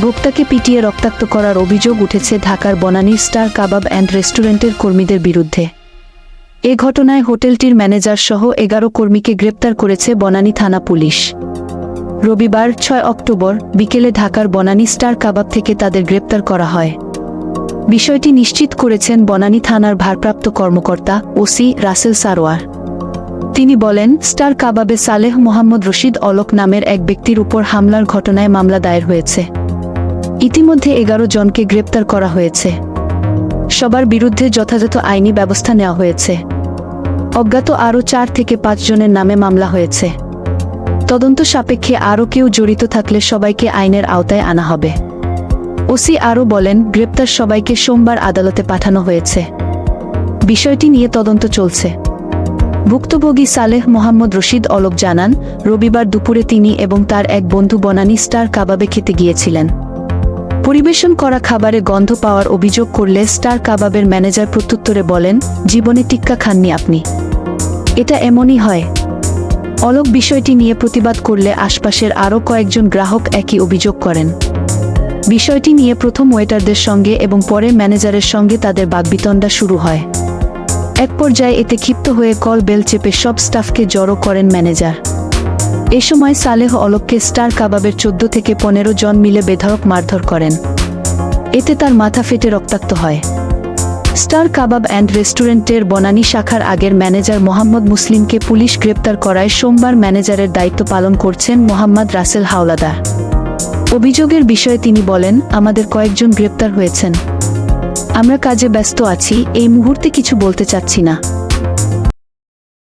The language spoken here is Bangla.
ভোক্তাকে পিটিয়ে রক্তাক্ত করার অভিযোগ উঠেছে ঢাকার বনানীর স্টার কাবাব অ্যান্ড রেস্টুরেন্টের কর্মীদের বিরুদ্ধে। এ ঘটনায় হোটেলটির ম্যানেজার সহ এগারো কর্মীকে গ্রেপ্তার করেছে বনানী থানা পুলিশ। রবিবার ছয় অক্টোবর বিকেলে ঢাকার বনানী স্টার কাবাব থেকে তাদের গ্রেপ্তার করা হয়। বিষয়টি নিশ্চিত করেছেন বনানী থানার ভারপ্রাপ্ত কর্মকর্তা ওসি রাসেল সারোয়ার। তিনি বলেন, স্টার কাবাবে সালেহ মোহাম্মদ রশিদ অলক নামের এক ব্যক্তির উপর হামলার ঘটনায় মামলা দায়ের হয়েছে। ইতিমধ্যে এগারো জনকে গ্রেপ্তার করা হয়েছে। সবার বিরুদ্ধে যথাযথ আইনি ব্যবস্থা নেওয়া হয়েছে। অজ্ঞাত আরও চার থেকে পাঁচ জনের নামে মামলা হয়েছে। তদন্ত সাপেক্ষে আরও কেউ জড়িত থাকলে সবাইকে আইনের আওতায় আনা হবে। ওসি আরও বলেন, গ্রেপ্তার সবাইকে সোমবার আদালতে পাঠানো হয়েছে। বিষয়টি নিয়ে তদন্ত চলছে। ভুক্তভোগী সালেহ মোহাম্মদ রশিদ অলক জানান, রবিবার দুপুরে তিনি এবং তার এক বন্ধু বনানী স্টার কাবাবে খেতে গিয়েছিলেন। পরিবেশন করা খাবারে গন্ধ পাওয়ার অভিযোগ করলে স্টার কাবাবের ম্যানেজার প্রত্যুত্তরে বলেন, জীবনে টিক্কা খাননি আপনি। এটা এমনই হয়। অলক বিষয়টি নিয়ে প্রতিবাদ করলে আশপাশের আরও কয়েকজন গ্রাহক একই অভিযোগ করেন। বিষয়টি নিয়ে প্রথম ওয়েটারদের সঙ্গে এবং পরে ম্যানেজারের সঙ্গে তাদের বাগবিতণ্ডা শুরু হয়। এক পর্যায়ে এতে ক্ষিপ্ত হয়ে কল বেল চেপে সব স্টাফকে জড়ো করেন ম্যানেজার। এ সময় সালেহ অলককে স্টার কাবাবের চোদ্দ থেকে পনেরো জন মিলে বেধড়ক মারধর করেন। এতে তার মাথা ফেটে রক্তাক্ত হয়। স্টার কাবাব অ্যান্ড রেস্টুরেন্টের বনানী শাখার আগের ম্যানেজার মোহাম্মদ মুসলিমকে পুলিশ গ্রেপ্তার করায় সোমবার ম্যানেজারের দায়িত্ব পালন করছেন মোহাম্মদ রাসেল হাওলাদার। অভিযোগের বিষয়ে তিনি বলেন, আমাদের কয়েকজন গ্রেপ্তার হয়েছেন। আমরা কাজে ব্যস্ত আছি, এই মুহূর্তে কিছু বলতে চাচ্ছি না।